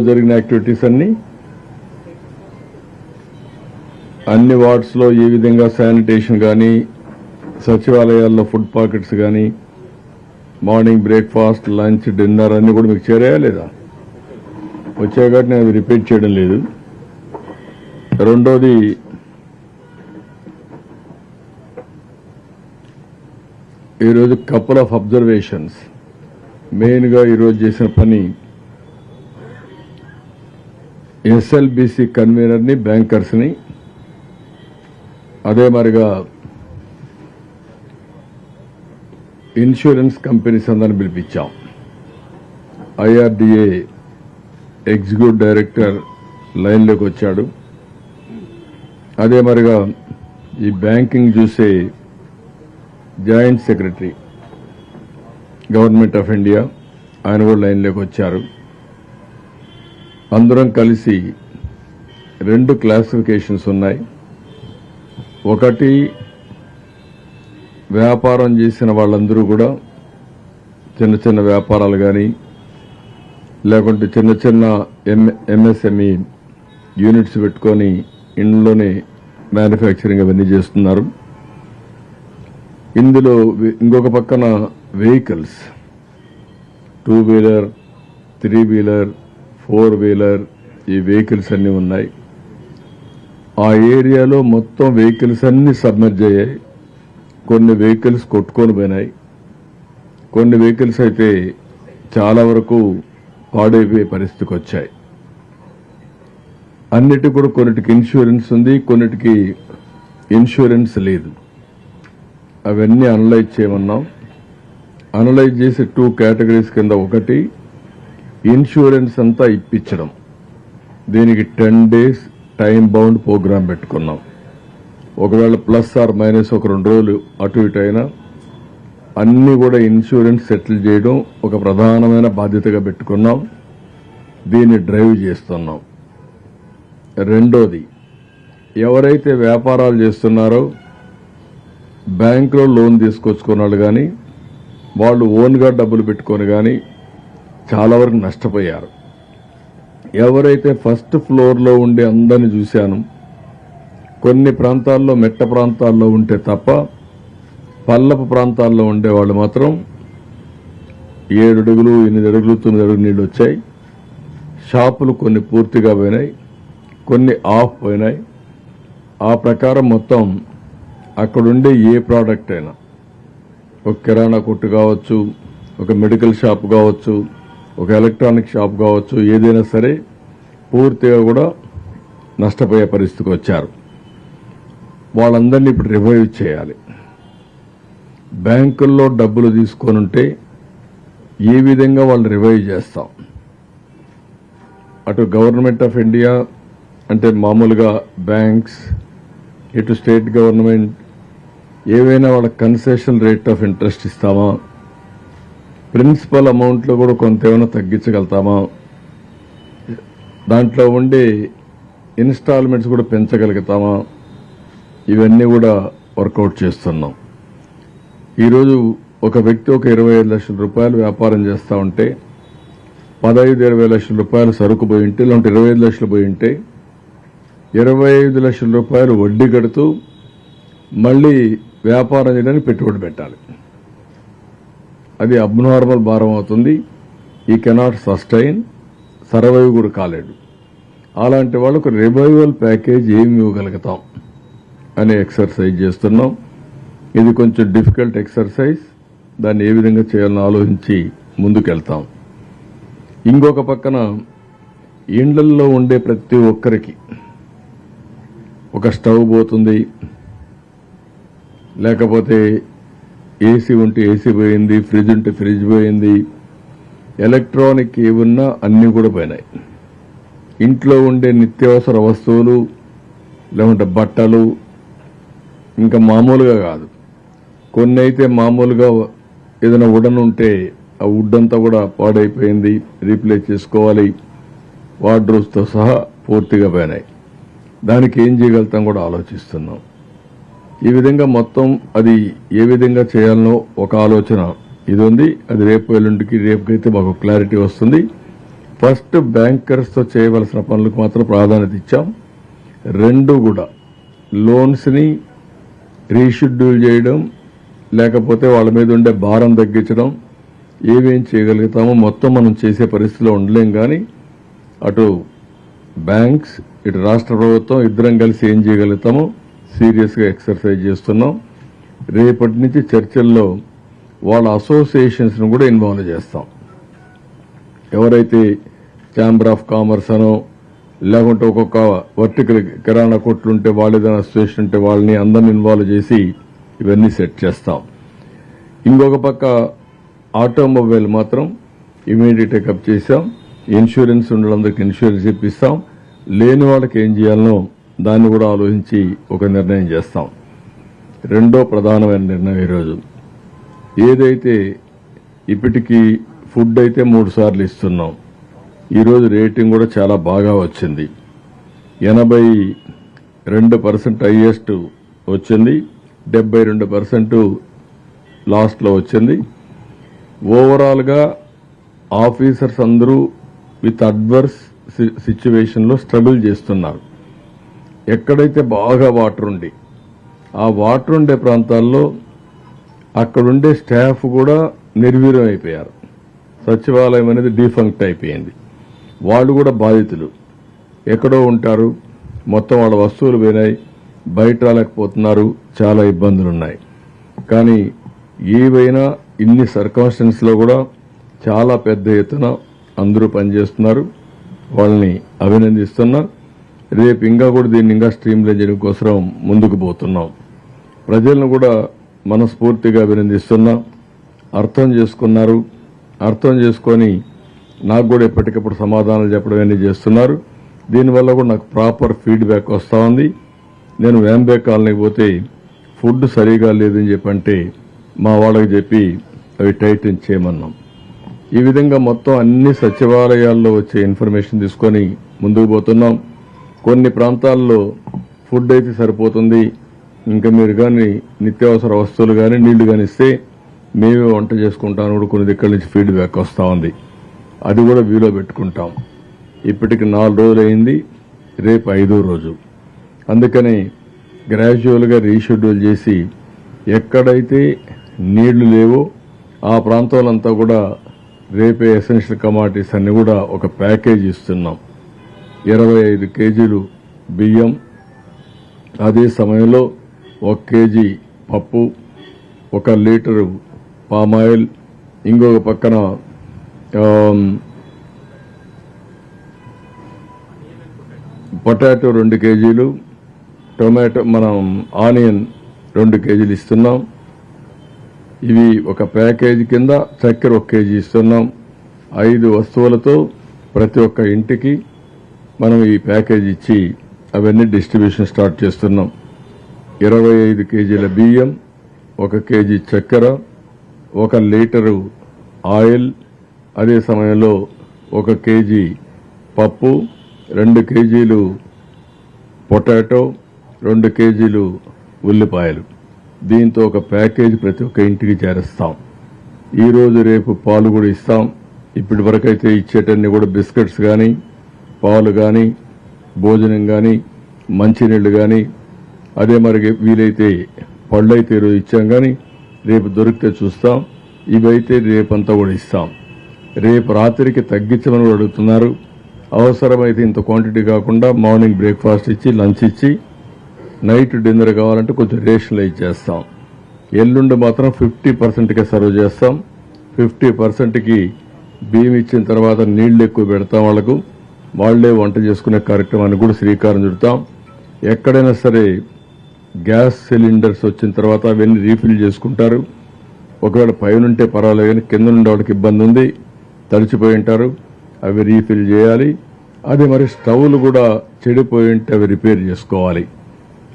జరిగిన యాక్టివిటీస్ అన్ని అన్ని వార్డ్స్లో ఏ విధంగా శానిటేషన్ కానీ సచివాలయాల్లో ఫుడ్ పాకెట్స్ కానీ మార్నింగ్ బ్రేక్ఫాస్ట్ లంచ్ డిన్నర్ అన్ని కూడా మీకు చేరాయా లేదా? వచ్చాయి కాబట్టి నేను అవి రిపీట్ చేయడం లేదు. రెండోది ఈరోజు కపుల్ ఆఫ్ అబ్జర్వేషన్స్ మెయిన్గా ఈరోజు చేసిన పని ఎస్ఎల్బిసి కన్వీనర్ని బ్యాంకర్స్ని అదే మరిగా ఇన్సూరెన్స్ కంపెనీస్ అందరిని పిలిపించాం. ఐఆర్డిఏ ఎగ్జిక్యూటివ్ డైరెక్టర్ లైన్లోకి వచ్చాడు. అదే మరిగా ఈ బ్యాంకింగ్ చూసే joint secretary government of India ఆయన కూడా లైన్లోకి వచ్చారు. అందరం కలిసి రెండు క్లాసిఫికేషన్స్ ఉన్నాయి. ఒకటి వ్యాపారం చేసిన వాళ్ళందరూ కూడా చిన్న చిన్న వ్యాపారాలు కానీ లేకుంటే చిన్న చిన్న ఎంఎస్ఎంఈ యూనిట్స్ పెట్టుకొని ఇంట్లోనే మ్యానుఫ్యాక్చరింగ్ అవన్నీ చేస్తున్నారు. ఇందులో ఇంకొక పక్కన vehicles. Two wheeler three wheeler four wheeler ఈ వెహికల్స్ అన్నీ ఉన్నాయి. ఆ ఏరియాలో మొత్తం వెహికల్స్ అన్ని సబ్మర్జ్ అయ్యాయి. కొన్ని వెహికల్స్ కొట్టుకొని పోయినాయి. కొన్ని వెహికల్స్ అయితే చాలా వరకు పాడైపోయే పరిస్థితికి వచ్చాయి. అన్నిటి కూడా కొన్నిటికి ఇన్సూరెన్స్ ఉంది కొన్నిటికి ఇన్సూరెన్స్ లేదు. అవన్నీ అనలైజ్ చేయమన్నాం. అనలైజ్ చేసి టూ కేటగిరీస్ కింద ఒకటి ఇన్సూరెన్స్ అంతా ఇప్పించడం. దీనికి ten days time bound programme పెట్టుకున్నాం. ఒకవేళ ప్లస్ ఆర్ మైనస్ ఒక రెండు రోజులు అటు ఇటు అయినా అన్నీ కూడా ఇన్సూరెన్స్ సెటిల్ చేయడం ఒక ప్రధానమైన బాధ్యతగా పెట్టుకున్నాం. దీన్ని డ్రైవ్ చేస్తున్నాం. రెండోది ఎవరైతే వ్యాపారాలు చేస్తున్నారో బ్యాంకులో లోన్ తీసుకొచ్చుకున్నాళ్ళు కానీ వాళ్ళు ఓన్గా డబ్బులు పెట్టుకొని కానీ చాలా వరకు నష్టపోయారు. ఎవరైతే ఫస్ట్ ఫ్లోర్లో ఉండే అందరిని చూశాను కొన్ని ప్రాంతాల్లో మెట్ట ప్రాంతాల్లో ఉంటే తప్ప పల్లపు ప్రాంతాల్లో ఉండే వాళ్ళు మాత్రం ఏడు అడుగులు ఎనిమిది అడుగులు తొమ్మిది అడుగులు నీళ్ళు వచ్చాయి. షాపులు కొన్ని పూర్తిగా పోయినాయి కొన్ని ఆఫ్ పోయినాయి. ఆ ప్రకారం మొత్తం అక్కడుండే ఏ ప్రోడక్ట్ అయినా ఒక కిరాణా కొట్టు కావచ్చు ఒక మెడికల్ షాప్ కావచ్చు ఒక ఎలక్ట్రానిక్ షాప్ కావచ్చు ఏదైనా సరే పూర్తిగా కూడా నష్టపోయే పరిస్థితికి వచ్చారు. వాళ్ళందరినీ ఇప్పుడు రివైవ్ చేయాలి. బ్యాంకుల్లో డబ్బులు తీసుకొని ఉంటే ఏ విధంగా వాళ్ళు రివైవ్ చేస్తాం? అటు గవర్నమెంట్ ఆఫ్ ఇండియా అంటే మామూలుగా బ్యాంక్స్ ఇటు స్టేట్ గవర్నమెంట్ ఏవైనా వాళ్ళ కన్సెషన్ రేట్ ఆఫ్ ఇంట్రెస్ట్ ఇస్తామా? ప్రిన్సిపల్ అమౌంట్లో కూడా కొంత ఏమైనా తగ్గించగలుగుతామా? దాంట్లో ఉండే ఇన్స్టాల్మెంట్స్ కూడా పెంచగలుగుతామా? ఇవన్నీ కూడా వర్కౌట్ చేస్తున్నాం. ఈరోజు ఒక వ్యక్తి ఒక ఇరవై ఐదు లక్షల రూపాయలు వ్యాపారం చేస్తూ ఉంటే పదహైదు ఇరవై లక్షల రూపాయలు సరుకు పోయి ఉంటే లేదంటే ఇరవై ఐదు లక్షలు పోయి ఉంటే ఇరవై ఐదు లక్షల రూపాయలు వడ్డీ కడుతూ మళ్ళీ వ్యాపారం చేయడానికి పెట్టుబడి పెట్టాలి. అది అబ్నార్మల్ భారం అవుతుంది. ఈ కెనాట్ సస్టైన్ సర్వైవ్ కూడా కాలేడు. అలాంటి వాళ్ళకు రివైవల్ ప్యాకేజ్ ఏమి ఇవ్వగలుగుతాం అనే ఎక్సర్సైజ్ చేస్తున్నాం. ఇది కొంచెం డిఫికల్ట్ ఎక్సర్సైజ్. దాన్ని ఏ విధంగా చేయాలని ఆలోచించి ముందుకెళ్తాం. ఇంకొక పక్కన ఇండ్లల్లో ఉండే ప్రతి ఒక్కరికి ఒక స్టవ్ పోతుంది. లేకపోతే ఏసీ ఉంటే ఏసీ పోయింది ఫ్రిడ్జ్ ఉంటే ఫ్రిడ్జ్ పోయింది ఎలక్ట్రానిక్ ఏమున్నా అన్నీ కూడా పోయినాయి. ఇంట్లో ఉండే నిత్యావసర వస్తువులు లేకుంటే బట్టలు ఇంకా మామూలుగా కాదు. కొన్ని అయితే మామూలుగా ఏదైనా వుడన్ ఉంటే ఆ వుడ్ అంతా కూడా పాడైపోయింది రీప్లేస్ చేసుకోవాలి వార్డ్రోబ్స్తో సహా పూర్తిగా పోయినాయి. దానికి ఏం చేయగలుగుతాం కూడా ఆలోచిస్తున్నాం. ఈ విధంగా మొత్తం అది ఏ విధంగా చేయాలనో ఒక ఆలోచన ఇది ఉంది అది రేపు ఎల్లుండికి రేపుకైతే మాకు క్లారిటీ వస్తుంది. ఫస్ట్ బ్యాంకర్స్తో చేయవలసిన పనులకు మాత్రం ప్రాధాన్యత ఇచ్చాం. రెండు కూడా. లోన్స్ని రీషెడ్యూల్ చేయడం లేకపోతే వాళ్ళ మీద ఉండే భారం తగ్గించడం ఏమేం చేయగలుగుతామో మొత్తం మనం చేసే పరిస్థితిలో ఉండలేం కానీ అటు బ్యాంక్స్ ఇటు రాష్ట్ర ప్రభుత్వం ఇద్దరం కలిసి ఏం చేయగలుగుతామో సీరియస్గా ఎక్సర్సైజ్ చేస్తున్నాం. రేపటి నుంచి చర్చల్లో వాళ్ళ అసోసియేషన్స్ను కూడా ఇన్వాల్వ్ చేస్తాం. ఎవరైతే ఛాంబర్ ఆఫ్ కామర్స్ అనో లేకుంటే ఒక్కొక్క వర్టికల్ కిరాణా కొట్లు ఉంటే వాళ్ళు ఏదైనా అసోసియేషన్ ఉంటే వాళ్ళని అందరిని ఇన్వాల్వ్ చేసి ఇవన్నీ సెట్ చేస్తాం. ఇంకొక పక్క ఆటోమొబైల్ మాత్రం ఇమీడియట్ టేకప్ చేసాం ఇన్సూరెన్స్ ఉన్న వాళ్ళందరికీ ఇన్సూరెన్స్ ఇప్పిస్తాం. లేని వాళ్ళకి ఏం చేయాలనో దాన్ని కూడా ఆలోచించి ఒక నిర్ణయం చేస్తాం. రెండో ప్రధానమైన నిర్ణయం ఈరోజు. ఏదైతే ఇప్పటికీ ఫుడ్ అయితే మూడు సార్లు ఇస్తున్నాం. ఈరోజు రేటింగ్ కూడా చాలా బాగా వచ్చింది. ఎనభై రెండు పర్సెంట్ హైయెస్ట్ వచ్చింది. డెబ్బై రెండు పర్సెంట్ లాస్ట్లో వచ్చింది. ఓవరాల్గా ఆఫీసర్స్ అందరూ విత్ అడ్వర్స్ సిచ్యువేషన్లో స్ట్రగుల్ చేస్తున్నారు. ఎక్కడైతే బాగా వాటర్ ఉండి ఆ వాటర్ ఉండే ప్రాంతాల్లో అక్కడుండే స్టాఫ్ కూడా నిర్వీర్యం అయిపోయారు. సచివాలయం అనేది డిఫంక్ట్ అయిపోయింది. వాళ్ళు కూడా బాధితులు. ఎక్కడో ఉంటారు మొత్తం వాళ్ళ వస్తువులు పోయినాయి బయట రాలేకపోతున్నారు చాలా ఇబ్బందులు ఉన్నాయి కానీ ఏవైనా ఇన్ని సర్కమ్స్టెన్స్లో కూడా చాలా పెద్ద ఎత్తున అందరూ పనిచేస్తున్నారు. వాళ్ళని అభినందిస్తున్నా. రేపు ఇంకా కూడా దీన్ని ఇంకా స్ట్రీమ్ చేయడం కోసం ముందుకు పోతున్నాం. ప్రజలను కూడా మనస్ఫూర్తిగా అభినందిస్తున్నాం. అర్థం చేసుకున్నారు. అర్థం చేసుకొని నాకు కూడా ఎప్పటికప్పుడు సమాధానాలు చెప్పడం అన్నీ చేస్తున్నారు. దీనివల్ల కూడా నాకు ప్రాపర్ ఫీడ్బ్యాక్ వస్తూ ఉంది. నేను వేంబే కాలనీకి పోతే ఫుడ్ సరిగా లేదని చెప్పంటే మా వాళ్ళకి చెప్పి అవి టైటన్ చేయమన్నాం. ఈ విధంగా మొత్తం అన్ని సచివాలయాల్లో వచ్చే ఇన్ఫర్మేషన్ తీసుకొని ముందుకు పోతున్నాం. కొన్ని ప్రాంతాల్లో ఫుడ్ అయితే సరిపోతుంది. ఇంకా మీరు కానీ నిత్యావసర వస్తువులు కానీ నీళ్ళు కానీ ఇస్తే మేమే వంట చేసుకుంటాం. కూడా కొన్ని దగ్గర నుంచి ఫీడ్బ్యాక్ వస్తూ ఉంది. అది కూడా వీలో పెట్టుకుంటాం. ఇప్పటికి నాలుగు రోజులు అయింది. రేపు ఐదో రోజు. అందుకని గ్రాడ్యువల్గా రీషెడ్యూల్ చేసి ఎక్కడైతే నీళ్ళు లేవో ఆ ప్రాంతాలంతా కూడా రేపే ఎసెన్షియల్ కమాడిటీస్ అన్ని కూడా ఒక ప్యాకేజ్ ఇస్తున్నాం. ఇరవై ఐదు కేజీలు బియ్యం. అదే సమయంలో ఒక కేజీ పప్పు ఒక లీటరు పామాయిల్. ఇంకొక పక్కన పొటాటో రెండు కేజీలు టొమాటో మనం ఆనియన్ రెండు కేజీలు ఇస్తున్నాం. ఇవి ఒక ప్యాకేజీ కింద చక్కెర ఒక కేజీ ఇస్తున్నాం. ఐదు వస్తువులతో ప్రతి ఒక్క ఇంటికి మనం ఈ ప్యాకేజ్ ఇచ్చి అవన్నీ డిస్ట్రిబ్యూషన్ స్టార్ట్ చేస్తున్నాం. ఇరవై ఐదు కేజీల బియ్యం ఒక కేజీ చక్కెర ఒక లీటరు ఆయిల్ అదే సమయంలో ఒక కేజీ పప్పు రెండు కేజీలు పొటాటో రెండు కేజీలు ఉల్లిపాయలు. దీంతో ఒక ప్యాకేజ్ ప్రతి ఒక్క ఇంటికి చేరుస్తాం. ఈరోజు రేపు పాలు కూడా ఇస్తాం. ఇప్పటి వరకు ఇచ్చేటన్ని కూడా బిస్కెట్స్ కానీ పాలు కానీ భోజనం కానీ మంచినీళ్ళు కానీ అదే మరి వీలైతే పళ్ళైతే ఈరోజు ఇచ్చాం కానీ రేపు దొరికితే చూస్తాం. ఇవైతే రేపంతా కూడా ఇస్తాం. రేపు రాత్రికి తగ్గించమని కూడా అడుగుతున్నారు. అవసరమైతే ఇంత క్వాంటిటీ కాకుండా మార్నింగ్ బ్రేక్ఫాస్ట్ ఇచ్చి లంచ్ ఇచ్చి నైట్ డిన్నర్ కావాలంటే కొంచెం రేషన్లో ఇచ్చేస్తాం ఎల్లుండి మాత్రం ఫిఫ్టీ పర్సెంట్కే సర్వ్ చేస్తాం. ఫిఫ్టీ పర్సెంట్కి బియ్యం ఇచ్చిన తర్వాత నీళ్ళు ఎక్కువ పెడతాం వాళ్ళకు. వాళ్ళే వంట చేసుకునే కార్యక్రమాన్ని కూడా శ్రీకారం చుడతాం. ఎక్కడైనా సరే గ్యాస్ సిలిండర్స్ వచ్చిన తర్వాత అవన్నీ రీఫిల్ చేసుకుంటారు. ఒకవేళ పైన ఉంటే పర్వాలేదు కానీ కింద నుండి వాళ్ళకి ఇబ్బంది ఉంది తడిచిపోయి ఉంటారు. అవి రీఫిల్ చేయాలి. అదే మరి స్టవ్లు కూడా చెడిపోయి ఉంటే అవి రిపేర్ చేసుకోవాలి.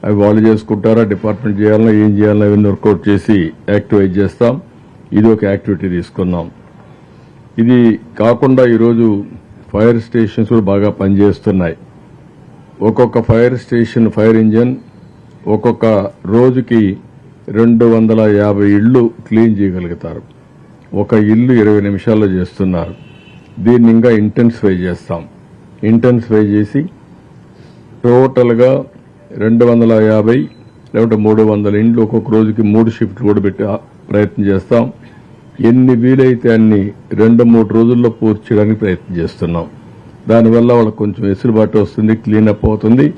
అవి వాళ్ళు చేసుకుంటారా డిపార్ట్మెంట్ చేయాలన్నా ఏం చేయాలన్నా అవన్నీ వర్కౌట్ చేసి యాక్టివేట్ చేస్తాం. ఇది ఒక యాక్టివిటీ తీసుకుందాం. ఇది కాకుండా ఈరోజు ఫైర్ స్టేషన్స్ కూడా బాగా పనిచేస్తున్నాయి. ఒక్కొక్క ఫైర్ స్టేషన్ ఫైర్ ఇంజన్ ఒక్కొక్క రోజుకి రెండు వందల యాభై ఇళ్ళు క్లీన్ చేయగలుగుతారు. ఒక ఇల్లు ఇరవై నిమిషాల్లో చేస్తున్నారు. దీన్ని ఇంకా ఇంటెన్సిఫై చేస్తాం. ఇంటెన్సిఫై చేసి టోటల్గా రెండు వందల యాభై లేకుంటే మూడు వందల ఇండ్లు ఒక్కొక్క రోజుకి మూడు షిఫ్ట్లు కూడా పెట్టి ప్రయత్నం చేస్తాం. ఎన్ని వీలైతే అన్ని రెండు మూడు రోజుల్లో పూర్తి చేయడానికి ప్రయత్నం చేస్తున్నాం. దానివల్ల వాళ్ళకి కొంచెం వెసులుబాటు వస్తుంది క్లీనప్ అవుతుంది.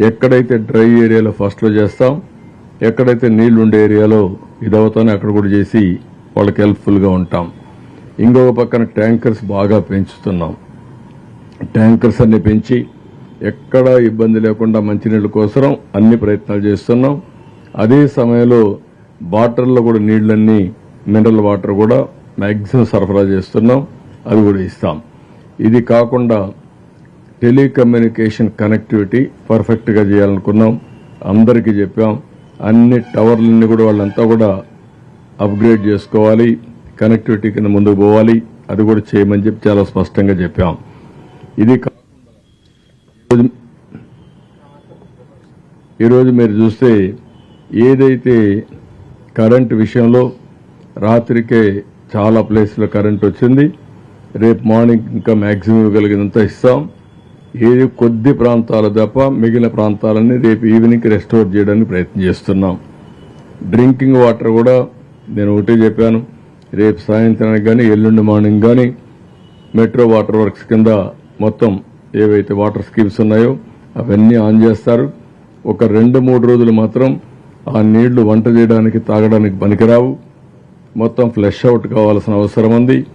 ఎక్కడైతే డ్రై ఏరియాలో ఫస్ట్లో చేస్తాం ఎక్కడైతే నీళ్ళు ఉండే ఏరియాలో ఇదవుతానో అక్కడ కూడా చేసి వాళ్ళకి హెల్ప్ఫుల్గా ఉంటాం. ఇంకొక పక్కన ట్యాంకర్స్ బాగా పెంచుతున్నాం. ట్యాంకర్స్ అన్ని పెంచి ఎక్కడా ఇబ్బంది లేకుండా మంచినీళ్ళ కోసం అన్ని ప్రయత్నాలు చేస్తున్నాం. అదే సమయంలో వాటర్లో కూడా నీళ్ళన్నీ మినరల్ వాటర్ కూడా మ్యాక్సిమం సరఫరా చేస్తున్నాం అది కూడా ఇస్తాం. ఇది కాకుండా టెలికమ్యూనికేషన్ కనెక్టివిటీ పర్ఫెక్ట్గా చేయాలనుకున్నాం. అందరికీ చెప్పాం అన్ని టవర్లన్నీ కూడా వాళ్ళంతా కూడా అప్గ్రేడ్ చేసుకోవాలి కనెక్టివిటీ కింద ముందుకు పోవాలి అది కూడా చేయమని చెప్పి చాలా స్పష్టంగా చెప్పాం. ఇది ఈరోజు- ఈరోజు మీరు చూస్తే ఏదైతే కరెంట్ విషయంలో రాత్రికే చాలా ప్లేస్లో కరెంట్ వచ్చింది. రేపు మార్నింగ్ ఇంకా మ్యాక్సిమం ఇవ్వగలిగినంత ఇస్తాం. ఏది కొద్ది ప్రాంతాలు తప్ప మిగిలిన ప్రాంతాలన్నీ రేపు ఈవినింగ్ రెస్టోర్ చేయడానికి ప్రయత్నం చేస్తున్నాం. డ్రింకింగ్ వాటర్ కూడా నేను ఒకటే చెప్పాను. రేపు సాయంత్రానికి కానీ ఎల్లుండి మార్నింగ్ కానీ మెట్రో వాటర్ వర్క్స్ కింద మొత్తం ఏవైతే వాటర్ స్కీమ్స్ ఉన్నాయో అవన్నీ ఆన్ చేస్తారు. ఒక రెండు మూడు రోజులు మాత్రం ఆ నీళ్ళు వంట చేయడానికి తాగడానికి పనికిరావు. మొత్తం ఫ్లష్ అవుట్ కావాల్సిన అవసరం ఉంది.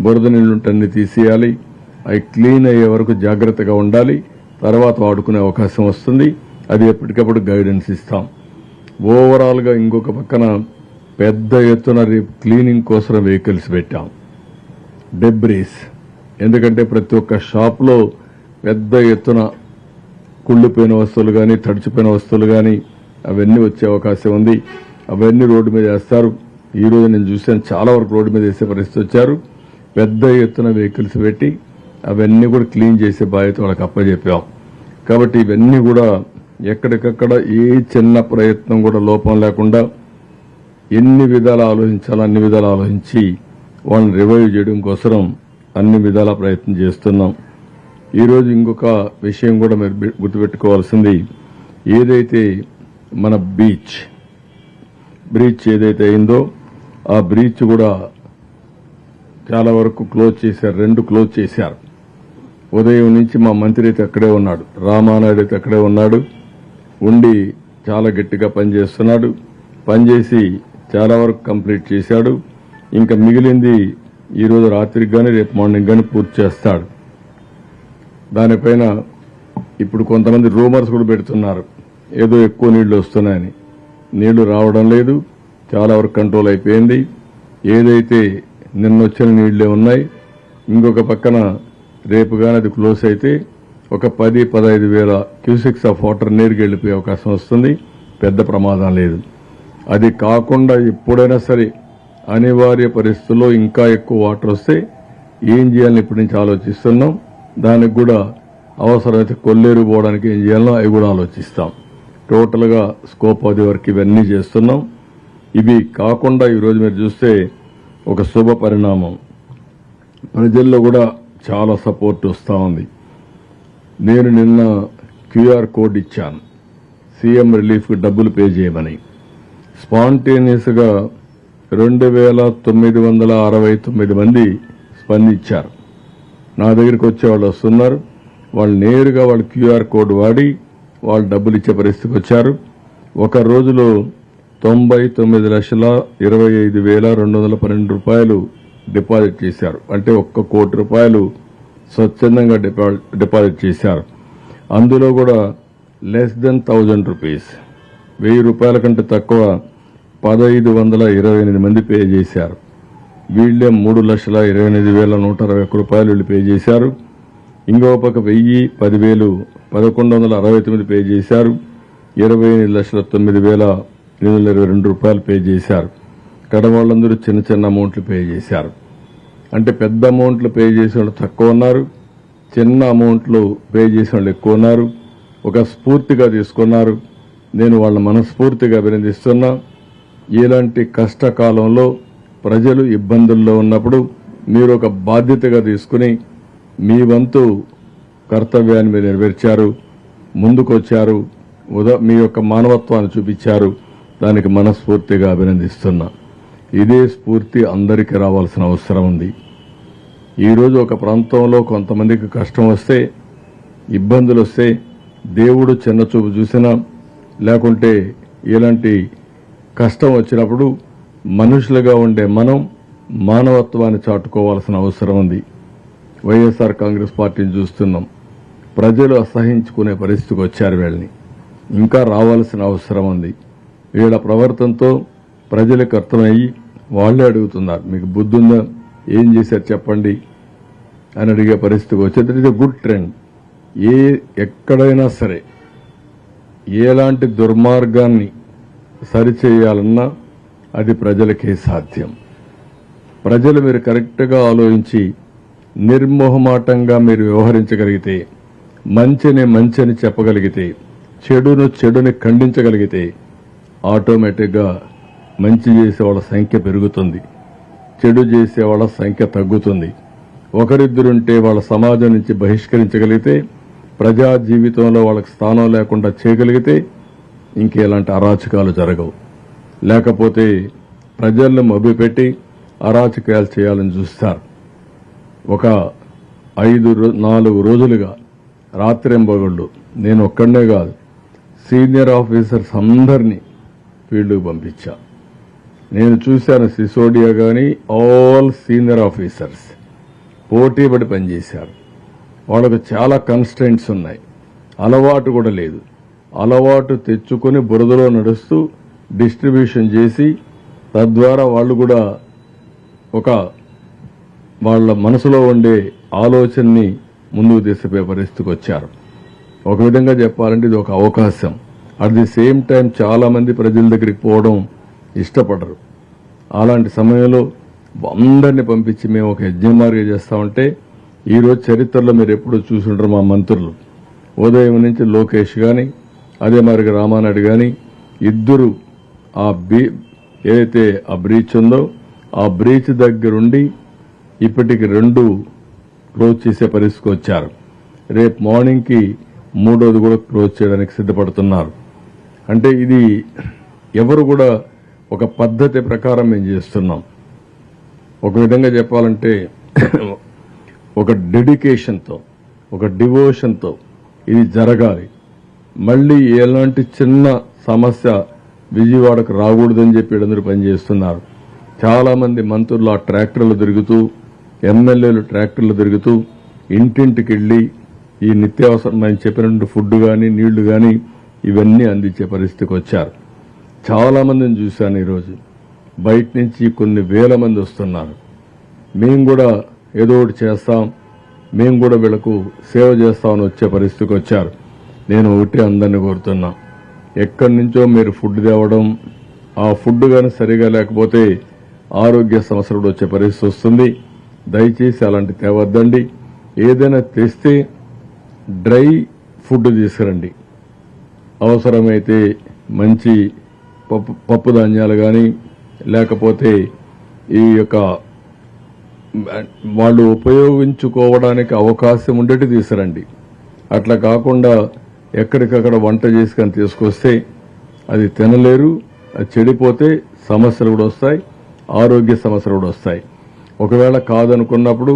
బురద నీళ్ళుంటన్ని తీసేయాలి. అవి క్లీన్ అయ్యే వరకు జాగ్రత్తగా ఉండాలి. తర్వాత వాడుకునే అవకాశం వస్తుంది. అది ఎప్పటికప్పుడు గైడెన్స్ ఇస్తాం. ఓవరాల్గా ఇంకొక పక్కన పెద్ద ఎత్తున రేపు క్లీనింగ్ కోసం వెహికల్స్ పెట్టాం. డెబ్రీస్ ఎందుకంటే ప్రతి ఒక్క షాప్లో పెద్ద ఎత్తున కుళ్ళిపోయిన వస్తువులు కానీ తడిచిపోయిన వస్తువులు కానీ అవన్నీ వచ్చే అవకాశం ఉంది. అవన్నీ రోడ్డు మీద వేస్తారు. ఈ రోజు నేను చూశాను చాలా వరకు రోడ్డు మీద వేసే పరిస్థితి వచ్చారు. పెద్ద ఎత్తున వెహికల్స్ పెట్టి అవన్నీ కూడా క్లీన్ చేసే బాధ్యత వాళ్ళకి అప్పచెప్పాం కాబట్టి ఇవన్నీ కూడా ఎక్కడికక్కడ ఏ చిన్న ప్రయత్నం కూడా లోపం లేకుండా ఎన్ని విధాలు ఆలోచించాలో అన్ని విధాలు ఆలోచించి వాళ్ళని రివైవ్ చేయడం కోసం అన్ని విధాల ప్రయత్నం చేస్తున్నాం. ఈరోజు ఇంకొక విషయం కూడా మీరు గుర్తుపెట్టుకోవాల్సింది. ఏదైతే మన బీచ్ బ్రీచ్ ఏదైతే అయిందో ఆ బ్రీచ్ కూడా చాలా వరకు క్లోజ్ చేశారు రెండు క్లోజ్ చేశారు. ఉదయం నుంచి మా మంత్రి అయితే అక్కడే ఉన్నాడు రామానాయుడు అయితే అక్కడే ఉన్నాడు ఉండి చాలా గట్టిగా పనిచేస్తున్నాడు పనిచేసి చాలా వరకు కంప్లీట్ చేశాడు. ఇంకా మిగిలింది ఈరోజు రాత్రికి కానీ రేపు మార్నింగ్ కానీ పూర్తి చేస్తాడు. దానిపైన ఇప్పుడు కొంతమంది రూమర్స్ కూడా పెడుతున్నారు ఏదో ఎక్కువ నీళ్ళు వస్తున్నాయని. నీళ్ళు రావడం లేదు చాలా వరకు కంట్రోల్ అయిపోయింది. ఏదైతే నిన్న వచ్చిన నీళ్ళే ఉన్నాయి ఇంకొక పక్కన రేపు కానీ అది క్లోజ్ అయితే ఒక పది పదహైదు వేల క్యూసెక్స్ ఆఫ్ వాటర్ నీరుకి వెళ్ళిపోయే అవకాశం వస్తుంది. పెద్ద ప్రమాదం లేదు. అది కాకుండా ఎప్పుడైనా సరే అనివార్య పరిస్థితుల్లో ఇంకా ఎక్కువ వాటర్ వస్తే ఏం చేయాలని ఇప్పటి నుంచి ఆలోచిస్తున్నాం. దానికి కూడా అవసరమైతే కొల్లేరు పోవడానికి ఏం చేయాలో అవి కూడా ఆలోచిస్తాం. టోటల్గా స్కోప్ అది వరకు ఇవన్నీ చేస్తున్నాం. ఇవి కాకుండా ఈరోజు మీరు చూస్తే ఒక శుభ పరిణామం. ప్రజల్లో కూడా చాలా సపోర్ట్ వస్తూ ఉంది. నేను నిన్న క్యూఆర్ కోడ్ ఇచ్చాను. సీఎం రిలీఫ్కి డబ్బులు పే చేయమని. స్పాంటేనియస్గా రెండు వేల తొమ్మిది వందల అరవై తొమ్మిది మంది స్పందించారు. నా దగ్గరికి వచ్చే వాళ్ళు వస్తున్నారు. వాళ్ళు నేరుగా వాళ్ళు క్యూఆర్ కోడ్ వాడి వాళ్ళు డబ్బులు ఇచ్చే పరిస్థితికి వచ్చారు. ఒక రోజులో తొంభై తొమ్మిది లక్షల ఇరవై ఐదు వేల రెండు వందల పన్నెండు రూపాయలు డిపాజిట్ చేశారు. అంటే ఒక్క కోటి రూపాయలు స్వచ్ఛందంగా డిపా- డిపాజిట్ చేశారు. అందులో కూడా లెస్ దెన్ థౌజండ్ రూపీస్. వెయ్యి రూపాయల కంటే తక్కువ పదహైదు వందల ఇరవై ఎనిమిది మంది పే చేశారు. వీళ్ళే మూడు లక్షల ఇరవై ఎనిమిది వేల నూట అరవై ఒక్క రూపాయలు వీళ్ళు పే చేశారు. ఇంకో పక్క వెయ్యి పదివేలు పదకొండు వందల అరవై తొమ్మిది పే చేశారు. ఇరవై ఎనిమిది లక్షల తొమ్మిది వేల ఎనిమిది వందల ఇరవై రెండు రూపాయలు పే చేశారు. కడ వాళ్ళందరూ చిన్న చిన్న అమౌంట్లు పే చేశారు. అంటే పెద్ద అమౌంట్లు పే చేసే వాళ్ళు తక్కువ ఉన్నారు. చిన్న అమౌంట్లు పే చేసే వాళ్ళు ఎక్కువ ఉన్నారు. ఒక స్ఫూర్తిగా తీసుకున్నారు. నేను వాళ్ళ మనస్ఫూర్తిగా అభినందిస్తున్నా. ఇలాంటి కష్టకాలంలో ప్రజలు ఇబ్బందుల్లో ఉన్నప్పుడు మీరు ఒక బాధ్యతగా తీసుకుని మీ వంతు కర్తవ్యాన్ని మీరు నెరవేర్చారు ముందుకొచ్చారు ఉదా మీ యొక్క మానవత్వాన్ని చూపించారు. దానికి మనస్ఫూర్తిగా అభినందిస్తున్నా. ఇదే స్ఫూర్తి అందరికీ రావాల్సిన అవసరం ఉంది. ఈరోజు ఒక ప్రాంతంలో కొంతమందికి కష్టం వస్తే ఇబ్బందులు వస్తే దేవుడు చిన్నచూపు చూసినా లేకుంటే ఇలాంటి కష్టం వచ్చినప్పుడు మనుషులుగా ఉండే మనం మానవత్వాన్ని చాటుకోవాల్సిన అవసరం ఉంది. వైఎస్ఆర్ కాంగ్రెస్ పార్టీని చూస్తున్నాం. ప్రజలు అసహించుకునే పరిస్థితికి వచ్చారు వీళ్ళని. ఇంకా రావాల్సిన అవసరం ఉంది. వీళ్ళ ప్రవర్తనతో ప్రజలకు అర్థమయ్యి వాళ్ళే అడుగుతున్నారు. మీకు బుద్ధి ఉందా ఏం చేశారు చెప్పండి? అని అడిగే పరిస్థితికి వచ్చేది. ఇది గుడ్ ట్రెండ్ ఏ ఎక్కడైనా సరే ఎలాంటి దుర్మార్గాన్ని సరిచేయాలన్నా అది ప్రజలకే సాధ్యం. ప్రజలు మీరు కరెక్ట్గా ఆలోచించి నిర్మోహమాటంగా మీరు వ్యవహరించగలిగితే మంచిని మంచిని చెప్పగలిగితే చెడును చెడుని ఖండించగలిగితే ఆటోమేటిక్గా మంచి చేసే వాళ్ళ సంఖ్య పెరుగుతుంది. చెడు చేసే వాళ్ళ సంఖ్య తగ్గుతుంది. ఒకరిద్దరుంటే వాళ్ళ సమాజం నుంచి బహిష్కరించగలిగితే ప్రజా జీవితంలో వాళ్ళకి స్థానం లేకుండా చేయగలిగితే ఇంకెలాంటి అరాచకాలు జరగవు. లేకపోతే ప్రజలను మభ్యపెట్టి అరాచకాలు చేయాలని చూస్తారు. ఒక ఐదు నాలుగు రోజులుగా రాత్రింబగళ్ళు నేను ఒక్కడనే కాదు సీనియర్ ఆఫీసర్స్ అందరినీ ఫీల్డ్కి పంపించా. నేను చూశాను సిసోడియా కానీ ఆల్ సీనియర్ ఆఫీసర్స్ పోటీపడి పనిచేశారు. వాళ్ళకు చాలా కన్స్టెంట్స్ ఉన్నాయి. అలవాటు కూడా లేదు. అలవాటు తెచ్చుకొని బురదలో నడుస్తూ డిస్ట్రిబ్యూషన్ చేసి తద్వారా వాళ్ళు కూడా ఒక వాళ్ళ మనసులో ఉండే ఆలోచనని ముందుకు తీసిపోయే పరిస్థితికి వచ్చారు. ఒక విధంగా చెప్పాలంటే ఇది ఒక అవకాశం. అట్ ది సేమ్ టైం చాలామంది ప్రజల దగ్గరికి పోవడం ఇష్టపడరు. అలాంటి సమయంలో అందరిని పంపించి మేము ఒక యజ్ఞమార్గం చేస్తామంటే ఈరోజు చరిత్రలో మీరు ఎప్పుడు చూసుంటారు మా మంత్రులు. ఉదయం నుంచి లోకేష్ కానీ అదే మరి రామానాయుడు కానీ ఇద్దరు ఆ బీ ఏదైతే ఆ బ్రీచ్ ఉందో ఆ బ్రీచ్ దగ్గరుండి ఇప్పటికి రెండు క్లోజ్ చేసే పరిస్థితికి వచ్చారు. రేపు మార్నింగ్కి మూడోది కూడా క్లోజ్ చేయడానికి సిద్ధపడుతున్నారు. అంటే ఇది ఎవరు కూడా ఒక పద్ధతి ప్రకారం మేము చేస్తున్నాం. ఒక విధంగా చెప్పాలంటే ఒక డెడికేషన్తో ఒక డివోషన్తో ఇది జరగాలి. మళ్ళీ ఎలాంటి చిన్న సమస్య విజయవాడకు రాకూడదని చెప్పి అందరూ పనిచేస్తున్నారు. చాలామంది మంత్రులు ఆ ట్రాక్టర్లు తిరుగుతూ ఎమ్మెల్యేలు ట్రాక్టర్లు తిరుగుతూ ఇంటింటికి వెళ్ళి ఈ నిత్యావసరమైన చెప్పినట్టు ఫుడ్ కానీ నీళ్ళు కానీ ఇవన్నీ అందించే పరిస్థితికి వచ్చారు. చాలా మందిని చూశాను ఈరోజు. బయట నుంచి కొన్ని వేల మంది వస్తున్నారు. మేము కూడా ఏదో ఒకటి చేస్తాం మేము కూడా వీళ్ళకు సేవ చేస్తామని వచ్చే పరిస్థితికి వచ్చారు. నేను ఒకటి అందరిని కోరుతున్నా ఎక్కడి నుంచో మీరు ఫుడ్ తేవడం ఆ ఫుడ్ కానీ సరిగా లేకపోతే ఆరోగ్య సమస్యలు కూడా వచ్చే పరిస్థితి వస్తుంది. దయచేసి అలాంటి తేవద్దండి. ఏదైనా తెస్తే డ్రై ఫుడ్ తీసుకురండి. అవసరమైతే మంచి పప్పు పప్పు ధాన్యాలు కానీ లేకపోతే ఈ యొక్క వాళ్ళు ఉపయోగించుకోవడానికి అవకాశం ఉండేటి తీసురండి. అట్లా కాకుండా ఎక్కడికక్కడ వంట చేసుకొని తీసుకొస్తే అది తినలేరు అది చెడిపోతే సమస్యలు కూడా వస్తాయి ఆరోగ్య సమస్యలు కూడా వస్తాయి. ఒకవేళ కాదనుకున్నప్పుడు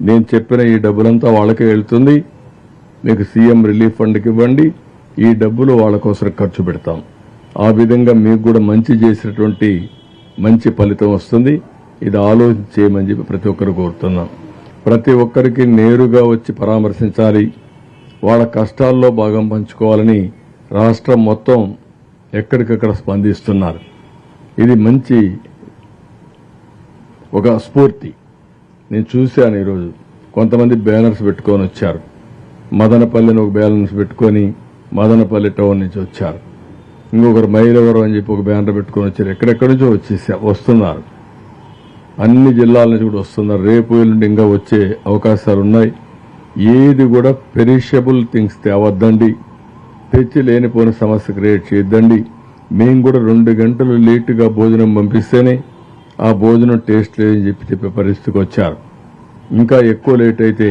నేను చెప్పిన ఈ డబ్బులంతా వాళ్ళకే వెళ్తుంది మీకు సీఎం రిలీఫ్ ఫండ్కి ఇవ్వండి ఈ డబ్బులు వాళ్ళ కోసం ఖర్చు పెడతాం. ఆ విధంగా మీకు కూడా మంచి చేసినటువంటి మంచి ఫలితం వస్తుంది. ఇది ఆలోచన చేయమని చెప్పి ప్రతి ఒక్కరు కోరుతున్నాం. ప్రతి ఒక్కరికి నేరుగా వచ్చి పరామర్శించాలి. వాళ్ళ కష్టాల్లో భాగం పంచుకోవాలని రాష్ట్రం మొత్తం ఎక్కడికక్కడ స్పందిస్తున్నారు. ఇది మంచి ఒక స్ఫూర్తి. నేను చూశాను ఈరోజు. కొంతమంది బ్యానర్స్ పెట్టుకొని వచ్చారు. మదనపల్లిని ఒక బ్యాలెన్స్ పెట్టుకొని మదనపల్లి టౌన్ నుంచి వచ్చారు. ఇంకొకరు మైలవరం అని చెప్పి ఒక బ్యానర్ పెట్టుకొని వచ్చారు. ఎక్కడెక్కడి నుంచో వచ్చేసా వస్తున్నారు. అన్ని జిల్లాల నుంచి కూడా వస్తున్నారు. రేపు ఎల్లుండి ఇంకా వచ్చే అవకాశాలు ఉన్నాయి. ఏది కూడా పెరిషబుల్ థింగ్స్ తేవద్దండి. తెచ్చి లేనిపోని సమస్య క్రియేట్ చేయొద్దండి. మేము కూడా రెండు గంటలు లేటుగా భోజనం పంపిస్తేనే ఆ భోజనం టేస్ట్ లేదని చెప్పి చెప్పే పరిస్థితికి వచ్చారు. ఇంకా ఎక్కువ లేట్ అయితే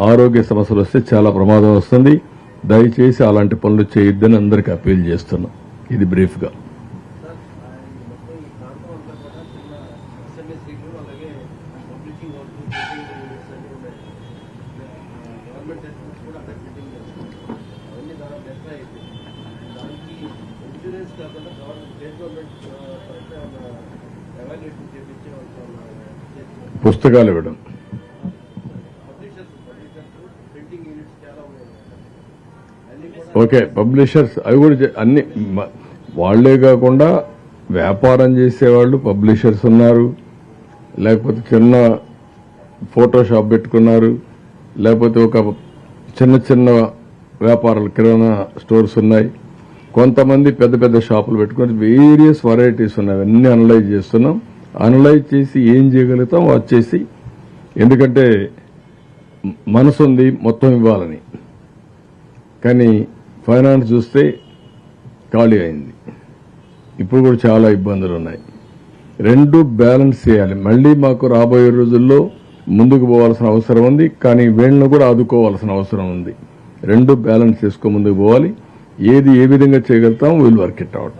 ఆరోగ్య సమస్యలు వస్తే చాలా ప్రమాదం వస్తుంది. దయచేసి అలాంటి పనులు చేయొద్దని అందరికి అప్పీల్ చేస్తున్నాం. ఇది బ్రీఫ్గా. పుస్తకాలు ఇవ్వడం ఈ ప్రాంతం అంతా కూడా చిన్న ఎస్ఎంఎస్సీలు అలాగే పబ్లిషింగ్ వర్క్ ప్రింటింగ్ యూనిట్స్ అన్నీ ఉన్నాయి గవర్నమెంట్ ఎస్ఎంఎస్ కూడా అక్కడ ప్రింటింగ్ చేస్తున్నారు అవన్నీ దాదాపు ఎట్లా అయిపోయింది దానికి ఇన్సూరెన్స్ కాకుండా గవర్నమెంట్ స్టేట్ గవర్నమెంట్ ఎవాల్యుయేషన్ చేపించే వాళ్ళు పుస్తకాలు ఇవ్వడం పబ్లిషర్స్ పబ్లిషర్స్ ప్రింటింగ్ యూనిట్స్ చాలా ఉన్నాయి అన్నీ కూడా ఓకే పబ్లిషర్స్ అవి కూడా చే- అన్ని వాళ్ళే కాకుండా వ్యాపారం చేసేవాళ్ళు పబ్లిషర్స్ ఉన్నారు. లేకపోతే చిన్న ఫోటో షాప్ పెట్టుకున్నారు. లేకపోతే ఒక చిన్న చిన్న వ్యాపారాలు కిరాణా స్టోర్స్ ఉన్నాయి. కొంతమంది పెద్ద పెద్ద షాపులు పెట్టుకుని వేరియస్ వెరైటీస్ ఉన్నాయి. అన్నీ అనలైజ్ చేస్తున్నాం. అనలైజ్ చేసి ఏం చేయగలుగుతాం వచ్చేసి ఎందుకంటే మనసు ఉంది మొత్తం ఇవ్వాలని. కానీ ఫైనాన్స్ చూస్తే ఖాళీ అయింది. ఇప్పుడు కూడా చాలా ఇబ్బందులు ఉన్నాయి రెండు బ్యాలెన్స్ చేయాలి. మళ్ళీ మాకు రాబోయే రోజుల్లో ముందుకు పోవాల్సిన అవసరం ఉంది కానీ వీళ్ళను కూడా ఆదుకోవాల్సిన అవసరం ఉంది. రెండు బ్యాలెన్స్ చేసుకో ముందుకు పోవాలి. ఏది ఏ విధంగా చేయగలుగుతాం విల్ వర్క్ ఇట్ అవుట్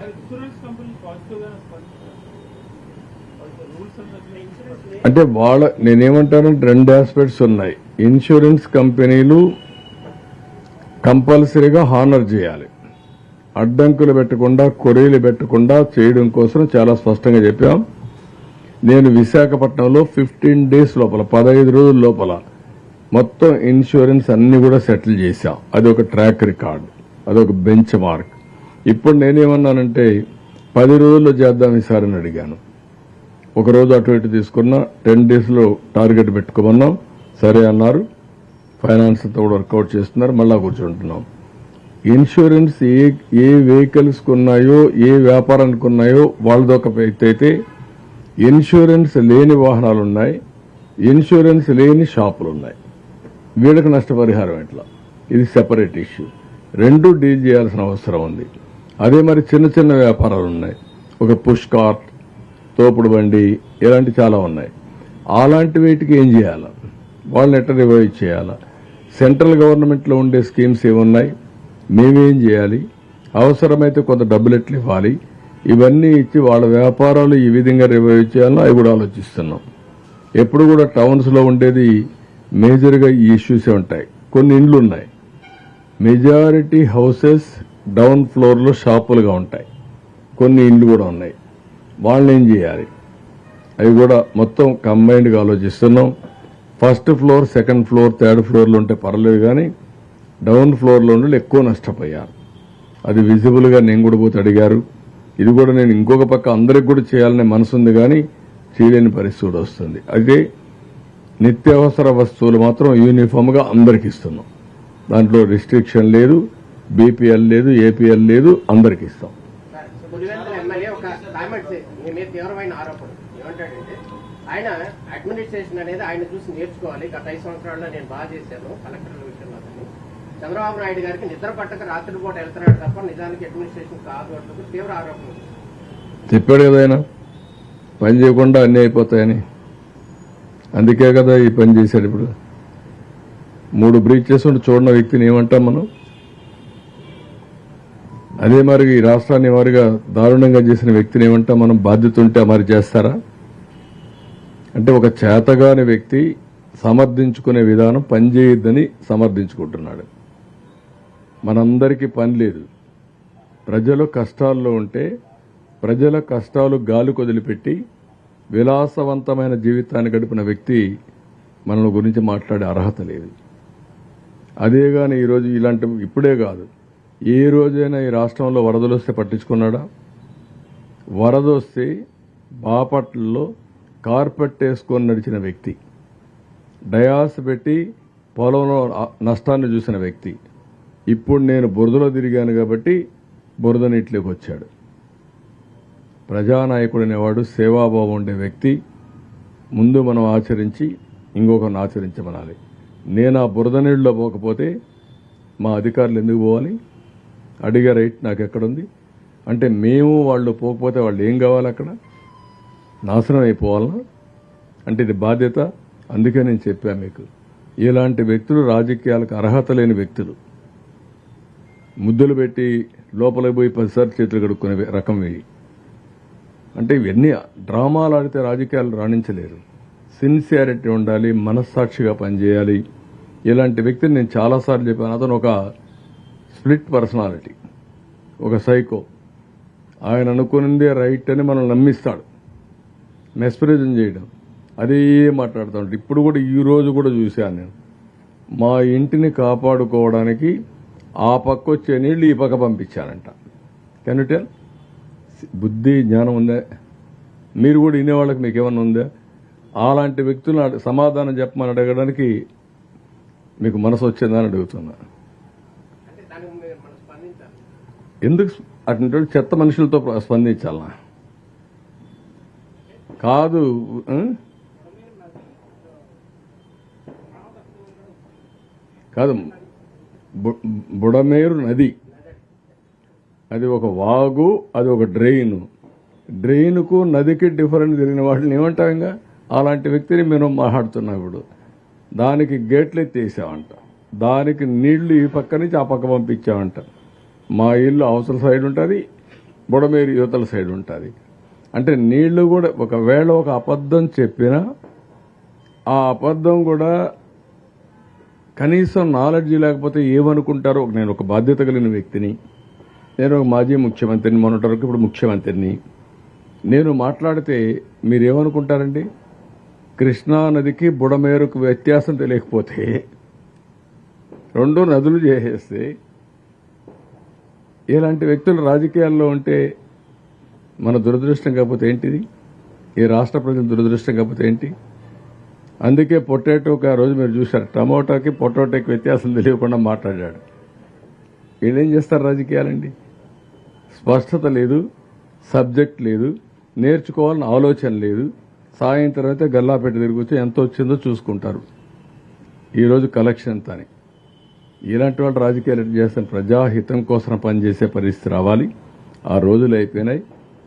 అంటే వాళ్ళ నేనేమంటానంటే రెండు ఆస్పెక్ట్స్ ఉన్నాయి. ఇన్సూరెన్స్ కంపెనీలు కంపల్సరీగా హానర్ చేయాలి. అడ్డంకులు పెట్టకుండా కొరీలు పెట్టకుండా చేయడం కోసం చాలా స్పష్టంగా చెప్పాం. నేను విశాఖపట్నంలో ఫిఫ్టీన్ డేస్ లోపల పదహైదు రోజుల లోపల మొత్తం ఇన్సూరెన్స్ అన్ని కూడా సెటిల్ చేశాం. అది ఒక ట్రాక్ రికార్డ్ అదొక బెంచ్ మార్క్. ఇప్పుడు నేనేమన్నానంటే పది రోజుల్లో చేద్దాం ఈసారి అని అడిగాను. ఒక రోజు అటు ఇటు తీసుకున్నా టెన్ డేస్లో టార్గెట్ పెట్టుకోమన్నాం. సరే అన్నారు. ఫైనాన్స్ అంతా కూడా వర్కౌట్ చేస్తున్నారు. మళ్ళా కూర్చుంటున్నాం. ఇన్సూరెన్స్ ఏ ఏ వెహికల్స్ ఉన్నాయో ఏ వ్యాపారానికి ఉన్నాయో వాళ్ళదొక వ్యక్తి అయితే ఇన్సూరెన్స్ లేని వాహనాలు ఉన్నాయి. ఇన్సూరెన్స్ లేని షాపులు ఉన్నాయి. వీళ్ళకి నష్టపరిహారం ఎట్లా? ఇది సెపరేట్ ఇష్యూ. రెండు డీల్ చేయాల్సిన అవసరం ఉంది. అదే మరి చిన్న చిన్న వ్యాపారాలు ఉన్నాయి. ఒక పుష్ కార్ట్ తోపుడు బండి ఇలాంటి చాలా ఉన్నాయి. అలాంటి వీటికి ఏం చేయాలా? వాళ్ళని ఎట్లా రివైవ్ చేయాలా? సెంట్రల్ గవర్నమెంట్లో ఉండే స్కీమ్స్ ఏమున్నాయి? మేమేం చేయాలి? అవసరమైతే కొంత డబ్బులు ఎట్లు ఇవ్వాలి? ఇవన్నీ ఇచ్చి వాళ్ళ వ్యాపారాలు ఈ విధంగా రివైవ్ చేయాలో అవి కూడా ఆలోచిస్తున్నాం. ఎప్పుడు కూడా టౌన్స్లో ఉండేది మేజర్గా ఈ ఇష్యూసే ఉంటాయి. కొన్ని ఇండ్లు ఉన్నాయి. మెజారిటీ హౌసెస్ డౌన్ ఫ్లోర్లో షాపులుగా ఉంటాయి. కొన్ని ఇండ్లు కూడా ఉన్నాయి. వాళ్ళని ఏం చేయాలి? అవి కూడా మొత్తం కంబైన్డ్గా ఆలోచిస్తున్నాం. First floor second floor third ఫ్లోర్లో ఉంటే పర్లేదు కానీ డౌన్ ఫ్లోర్లో ఉండి ఎక్కువ నష్టపోయారు. అది విజిబుల్గా నేను కూడా పోతే అడిగారు. ఇది కూడా నేను ఇంకొక పక్క అందరికి కూడా చేయాలనే మనసు ఉంది కానీ చేయలేని పరిస్థితి వస్తుంది. అయితే నిత్యావసర వస్తువులు మాత్రం యూనిఫామ్గా అందరికి ఇస్తున్నాం. దాంట్లో రిస్ట్రిక్షన్ లేదు బీపీఎల్ లేదు ఏపీఎల్ లేదు అందరికి ఇస్తాం. ఆయన అడ్మినిస్ట్రేషన్ అనేది ఆయన చూసి నేర్చుకోవాలి. గత ఐదు సంవత్సరాల్లో నేను బాగా చేశాను కలెక్టర్ల విషయంలో కానీ చంద్రబాబు నాయుడు గారికి నిద్ర పట్టక రాత్రిపూట వెళ్తున్నాడు తప్ప నిజానికి అడ్మినిస్ట్రేషన్ కాదు అంటూ తీవ్ర ఆరోపణ చెప్పాడు కదా ఆయన పని చేయకుండా అన్నీ అయిపోతాయని. అందుకే కదా ఈ పని చేశాడు ఇప్పుడు. మూడు బ్రీచెస్ ఉండి చూడని వ్యక్తిని ఏమంటాం మనం? అదే మరి ఈ రాష్ట్రాన్ని వారిగా దారుణంగా చేసిన వ్యక్తిని ఏమంటాం మనం? బాధ్యత ఉంటే మరి చేస్తారా? అంటే ఒక చేతగాని వ్యక్తి సమర్థించుకునే విధానం పనిచేయద్దని సమర్థించుకుంటున్నాడు. మనందరికీ పని లేదు. ప్రజలు కష్టాల్లో ఉంటే ప్రజల కష్టాలు గాలి కొదిలిపెట్టి విలాసవంతమైన జీవితాన్ని గడిపిన వ్యక్తి మన గురించి మాట్లాడే అర్హత లేదు. అదే కానీ ఈరోజు ఇలాంటి ఇప్పుడే కాదు. ఏ రోజైనా ఈ రాష్ట్రంలో వరదలు వస్తే పట్టించుకున్నాడా? వరద వస్తే బాపట్లలో కార్పెట్ వేసుకొని నడిచిన వ్యక్తి. డయాస్ పెట్టి పొలంలో నష్టాన్ని చూసిన వ్యక్తి. ఇప్పుడు నేను బురదలో తిరిగాను కాబట్టి బురద నీటిలోకి వచ్చాడు. ప్రజానాయకుడు అనేవాడు సేవాభావం ఉండే వ్యక్తి. ముందు మనం ఆచరించి ఇంకొకరిని ఆచరించమనాలి. నేను ఆ బురద నీళ్ళలో పోకపోతే మా అధికారులు ఎందుకు పోవాలి? అడిగే రైట్ నాకు ఎక్కడుంది అంటే మేము వాళ్ళు పోకపోతే వాళ్ళు ఏం కావాలి అక్కడ? నాశనం అయిపోవాలనా? అంటే ఇది బాధ్యత? అందుకే నేను చెప్పాను మీకు. ఇలాంటి వ్యక్తులు రాజకీయాలకు అర్హత లేని వ్యక్తులు. ముద్దులు పెట్టి లోపలికి పోయి పదిసార్లు చేతులు కడుక్కునే రకం వేయి అంటే ఇవన్నీ డ్రామాలు ఆడితే రాజకీయాలు రాణించలేరు. సిన్సియారిటీ ఉండాలి మనస్సాక్షిగా పనిచేయాలి. ఇలాంటి వ్యక్తిని నేను చాలాసార్లు చెప్పాను. అతను ఒక స్ప్లిట్ పర్సనాలిటీ. ఒక సైకో. ఆయన అనుకునిందే రైట్ అని మనం నమ్మిస్తాడు. మెస్పరిజం చేయడం. అదే మాట్లాడుతూ ఉంటాడు ఇప్పుడు కూడా ఈ రోజు కూడా చూశాను నేను. మా ఇంటిని కాపాడుకోవడానికి ఆ పక్క వచ్చే నీళ్ళు ఈ పక్క పంపించానంట కెన్ యూ టెల్ బుద్ధి జ్ఞానం ఉందా? మీరు కూడా వినేవాళ్ళకి మీకు ఏమన్నా ఉందా? అలాంటి వ్యక్తులను సమాధానం చెప్పమని అడగడానికి మీకు మనసు వచ్చిందని అడుగుతున్నా. ఎందుకు అటువంటి చెత్త మనుషులతో స్పందించాలా కాదు కాదు బు- బుడమేరు నది. అది ఒక వాగు అది ఒక డ్రెయిన్ డ్రెయిన్కు నదికి డిఫరెంట్ తెలియని వాటిని ఏమంటాం ఇంకా అలాంటి వ్యక్తిని మేము మాట్లాడుతున్నాం ఇప్పుడు. దానికి గేట్లు ఎత్తేసామంట దానికి నీళ్ళు ఈ పక్క నుంచి ఆ పక్క పంపించామంట మా ఇల్లు అవసర సైడ్ ఉంటుంది బుడమేరు యువతల సైడ్ ఉంటుంది. అంటే నీళ్ళు కూడా ఒకవేళ ఒక అబద్ధం చెప్పినా ఆ అబద్ధం కూడా కనీసం నాలెడ్జ్ లేకపోతే ఏమనుకుంటారో నేను ఒక బాధ్యత కలిగిన వ్యక్తిని నేను ఒక మాజీ ముఖ్యమంత్రిని మొన్నటి వరకు ఇప్పుడు ముఖ్యమంత్రిని. నేను మాట్లాడితే మీరేమనుకుంటారండి? కృష్ణా నదికి బుడమేరుకు వ్యత్యాసం తెలియకపోతే రెండు నదులు చేసేస్తే ఇలాంటి వ్యక్తులు రాజకీయాల్లో ఉంటే మన దురదృష్టం కాకపోతే ఏంటిది? ఈ రాష్ట్ర ప్రజల దురదృష్టం కాకపోతే ఏంటి? అందుకే పొటాటోకి ఆ రోజు మీరు చూశారు టమోటాకి పొటాటోకి వ్యత్యాసం తెలియకుండా మాట్లాడాడు. వీళ్ళేం చేస్తారు రాజకీయాలండి? స్పష్టత లేదు సబ్జెక్ట్ లేదు నేర్చుకోవాలని ఆలోచన లేదు సాయంత్రం అయితే గల్లాపెట్టి తిరిగి ఎంత వచ్చిందో చూసుకుంటారు. ఈరోజు కలెక్షన్ తని ఇలాంటి వాళ్ళు రాజకీయాలు చేస్తాను ప్రజాహితం కోసం పనిచేసే పరిస్థితి రావాలి. ఆ రోజులు అయిపోయినాయి.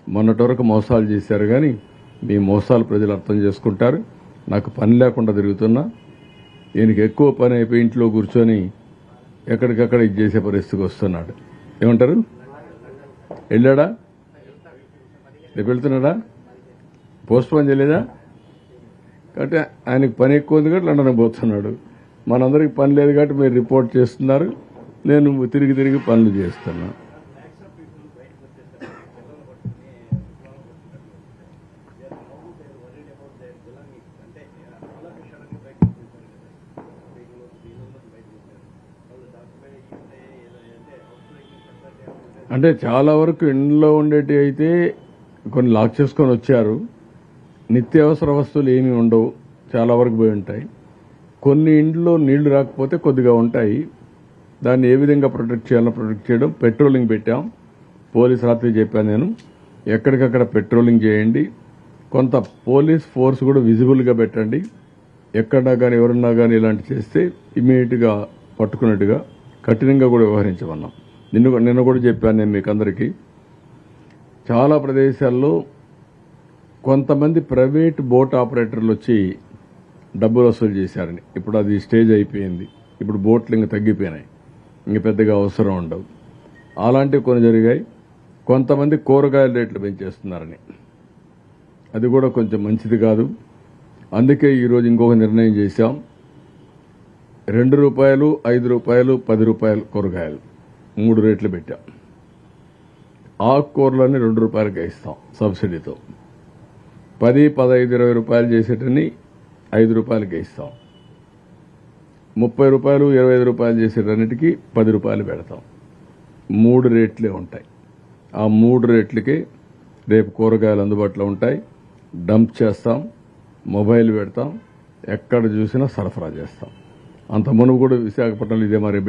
మొన్నటి వరకు మోసాలు చేశారు కానీ మీ మోసాలు ప్రజలు అర్థం చేసుకుంటారు. నాకు పని లేకుండా తిరుగుతున్నా. ఈయనకి ఎక్కువ పని అయిపోయి ఇంట్లో కూర్చొని ఎక్కడికక్కడ ఇది చేసే పరిస్థితికి వస్తున్నాడు. ఏమంటారు? వెళ్ళాడా? రేపు వెళ్తున్నాడా? పోస్ట్ పోన్ చేయలేదా? కాబట్టి ఆయనకి పని ఎక్కువ ఉంది కాబట్టి లండన్ పోతున్నాడు. మనందరికి పని లేదు కాబట్టి మీరు రిపోర్ట్ చేస్తున్నారు. నేను తిరిగి తిరిగి పనులు చేస్తున్నాను అంటే చాలా వరకు ఇండ్లో ఉండేటి అయితే కొన్ని లాక్ చేసుకొని వచ్చారు. నిత్యావసర వస్తువులు ఏమీ ఉండవు. చాలా వరకు పోయి ఉంటాయి. కొన్ని ఇంట్లో నీళ్ళు రాకపోతే కొద్దిగా ఉంటాయి. దాన్ని ఏ విధంగా ప్రొటెక్ట్ చేయాలో ప్రొటెక్ట్ చేయడం. పెట్రోలింగ్ పెట్టాం. పోలీస్ రాత్రి చెప్పాను నేను. ఎక్కడికక్కడ పెట్రోలింగ్ చేయండి. కొంత పోలీస్ ఫోర్స్ కూడా విజిబుల్గా పెట్టండి. ఎక్కడన్నా కానీ ఎవరన్నా కానీ ఇలాంటి చేస్తే ఇమీడియట్గా పట్టుకున్నట్టుగా కఠినంగా కూడా వ్యవహరించమన్నాం. నిన్ను నిన్న కూడా చెప్పాను నేను మీకు అందరికీ చాలా ప్రదేశాల్లో కొంతమంది ప్రైవేట్ బోట్ ఆపరేటర్లు వచ్చి డబ్బులు వసూలు చేశారని. ఇప్పుడు అది స్టేజ్ అయిపోయింది. ఇప్పుడు బోట్లు ఇంకా తగ్గిపోయినాయి. ఇంక పెద్దగా అవసరం ఉండవు. అలాంటివి కొన్ని జరిగాయి. కొంతమంది కూరగాయల రేట్లు పెంచేస్తున్నారని. అది కూడా కొంచెం మంచిది కాదు. అందుకే ఈరోజు ఇంకొక నిర్ణయం చేశాం. రెండు రూపాయలు ఐదు రూపాయలు పది రూపాయలు కూరగాయలు. మూడు రేట్లు పెట్టాం. ఆకుకూరలని రెండు రూపాయలకి ఇస్తాం సబ్సిడీతో. పది పదహైదు ఇరవై రూపాయలు చేసేటని ఐదు రూపాయలకి ఇస్తాం. ముప్పై రూపాయలు ఇరవై ఐదు రూపాయలు చేసేటన్నిటికీ పది రూపాయలు పెడతాం. మూడు రేట్లే ఉంటాయి. ఆ మూడు రేట్లకి రేపు కూరగాయలు అందుబాటులో ఉంటాయి. డంప్ చేస్తాం మొబైల్ పెడతాం ఎక్కడ చూసినా సరఫరా చేస్తాం. అంత మునుగు కూడా విశాఖపట్నంలో ఇదే మరి